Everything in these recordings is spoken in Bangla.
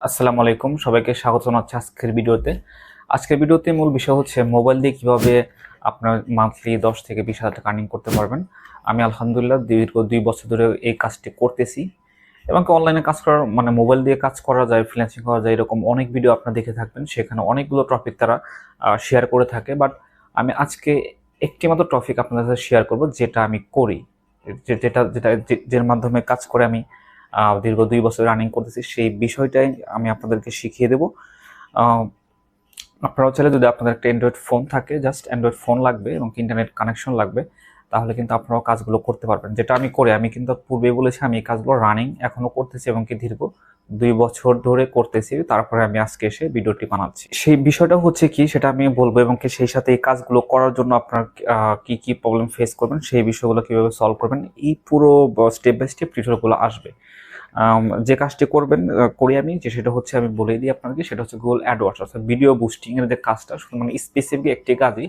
আসসালামু আলাইকুম, সবাইকে স্বাগত জানাচ্ছি আজকের ভিডিওতে। আজকের ভিডিওতে মূল বিষয় হচ্ছে মোবাইল দিয়ে কীভাবে আপনার মান্থলি দশ থেকে বিশ হাজার টাকা আর্নিং করতে পারবেন। আমি আলহামদুলিল্লাহ দীর্ঘ দুই বছর ধরে এই কাজটি করতেছি এবং অনলাইনে কাজ করার মানে মোবাইল দিয়ে কাজ করা যায় ফ্রিল্যান্সিং করা যায়, এরকম অনেক ভিডিও আপনারা দেখে থাকবেন। সেখানে অনেকগুলো টপিক তারা শেয়ার করে থাকে। বাট আমি আজকে একটি মাত্র টপিক আপনাদের সাথে শেয়ার করব, যেটা আমি করি। যেটা যেটা, যে- মাধ্যমে কাজ করে আমি দীর্ঘ দুই বছর রানিং করতেছি, সেই বিষয়টাই আমি আপনাদেরকে শিখিয়ে দেব। আপনারাও চাইলে যদি আপনাদের একটা অ্যান্ড্রয়েড ফোন থাকে জাস্ট অ্যান্ড্রয়েড ফোন লাগবে এবং ইন্টারনেট কানেকশন লাগবে, তাহলে কিন্তু আপনারাও কাজগুলো করতে পারবেন। যেটা আমি করি, আমি কিন্তু পূর্বে বলেছি, আমি এই কাজগুলো রানিং এখনও করতেছি এবং কি দীর্ঘ দুই বছর ধরে করতেছি। তারপরে আমি আজকে এসে ভিডিওটি বানাচ্ছি। সেই বিষয়টা হচ্ছে কি, সেটা আমি বলব এবং কি সেই সাথে এই কাজগুলো করার জন্য আপনার কি কি প্রবলেম ফেস করবেন, সেই বিষয়গুলো কীভাবে সলভ করবেন, এই পুরো স্টেপ বাই স্টেপ টিউটোরিয়ালগুলো আসবে। যে কাজটি করবেন করি আমি, যে সেটা হচ্ছে আমি বলে দিই আপনাকে, সেটা হচ্ছে গুগল অ্যাডওয়ার্ডস অর্থাৎ ভিডিও বুস্টিং এর যে কাজটা শুধু মানে স্পেসিফিক একটি কাজই।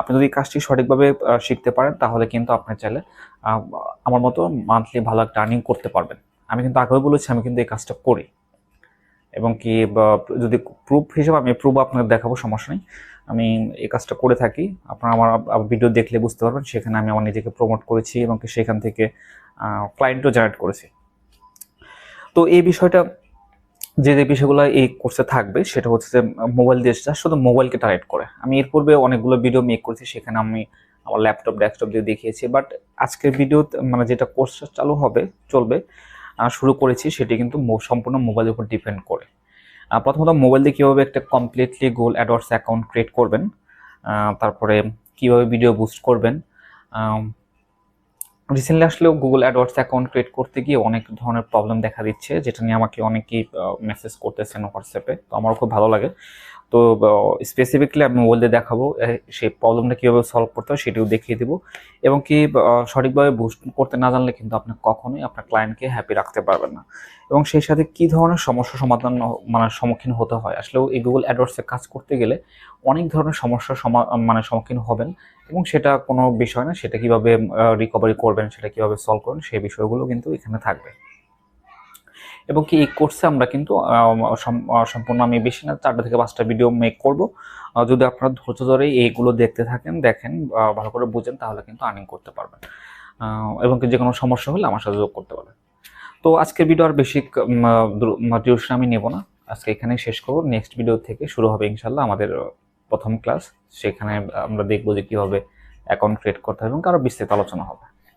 আপনি যদি কাজটি সঠিকভাবে শিখতে পারেন, তাহলে কিন্তু আপনি চাইলে আমার মতো মান্থলি ভালো একটা আর্নিং করতে পারবেন। আমি কিন্তু আগেও বলেছি, আমি কিন্তু এই কাজটা করি। এবং কি যদি প্রুফ হিসেবে আমি প্রুফ আপনাকে দেখাবো, সমস্যা নেই। আমি এই কাজটা করে থাকি। আপনারা আমার ভিডিও দেখলে বুঝতে পারবেন, সেখানে আমি আমার নিজেকে প্রমোট করেছি এবং সেখান থেকে ক্লায়েন্টও জেনারেট করেছি। তো এই বিষয়টা যে যে বিষয়গুলো এই কোর্সে থাকবে, সেটা হচ্ছে যে মোবাইল দিয়ে যা শুধু মোবাইলকে টার্গেট করে। আমি এর পূর্বে অনেকগুলো ভিডিও মেক করেছি, সেখানে আমি আমার ল্যাপটপ ডেস্কটপ দিয়ে দেখিয়েছি। বাট আজকের ভিডিও মানে যেটা কোর্স চালু হবে, চলবে শুরু করেছি, সেটি কিন্তু সম্পূর্ণ মোবাইলের উপর ডিপেন্ড করে। প্রথমত মোবাইল দিয়ে কীভাবে একটা completely Google AdWords account create করবেন তারপরে কীভাবে ভিডিও বুস্ট করবেন রিসেন্টলি আসলেও গুগল অ্যাডওয়ার্ডস অ্যাকাউন্ট ক্রিয়েট করতে গিয়ে অনেক ধরনের প্রবলেম দেখা দিচ্ছে, যেটা নিয়ে আমাকে অনেকেই মেসেজ করতেছেন হোয়াটসঅ্যাপে তো আমারও খুব ভালো লাগে। তো স্পেসিফিকলি আমি দিয়ে দেখাবো সেই প্রবলেমটা কীভাবে সলভ করতে হয় সেটিও দেখিয়ে দেবো। এবং কি সঠিকভাবে বুস্ট করতে না জানলে কিন্তু আপনি কখনোই আপনার ক্লায়েন্টকে হ্যাপি রাখতে পারবেন না। এবং সেই সাথে কি ধরনের সমস্যা সমাধান মানে সম্মুখীন হতে হয়? আসলেও এই গুগল অ্যাডওয়ার্ডসে কাজ করতে গেলে অনেক ধরনের সমস্যার সমা- মানে সম্মুখীন হবেন এবং সেটা কোনো বিষয় না, সেটা কীভাবে রিকভারি করবেন, সেটা কীভাবে সলভ করবেন সেই বিষয়গুলো কিন্তু এখানে থাকবে। এবং কি এই কোর্সে আমরা কিন্তু সম্পূর্ণ আমি বেশি না, চারটা থেকে পাঁচটা ভিডিও মেক করব। যদি আপনারা ধৈর্য ধরে এইগুলো দেখতে থাকেন, দেখেন ভালো করে বুঝেন, তাহলে কিন্তু আর্নিং করতে পারবেন। এবং যে কোনো সমস্যা হলে আমার সাথে যোগ করতে পারবেন তো আজকের ভিডিও আর বেশি টিউশন আমি নেব না। আজকে এখানেই শেষ করব। নেক্সট ভিডিও থেকে শুরু হবে ইনশাল্লাহ আমাদের প্রথম ক্লাস সেখানে আমরা দেখব যে কীভাবে অ্যাকাউন্ট ক্রিয়েট করতে হবে এবং আরও বিস্তারিত আলোচনা হবে।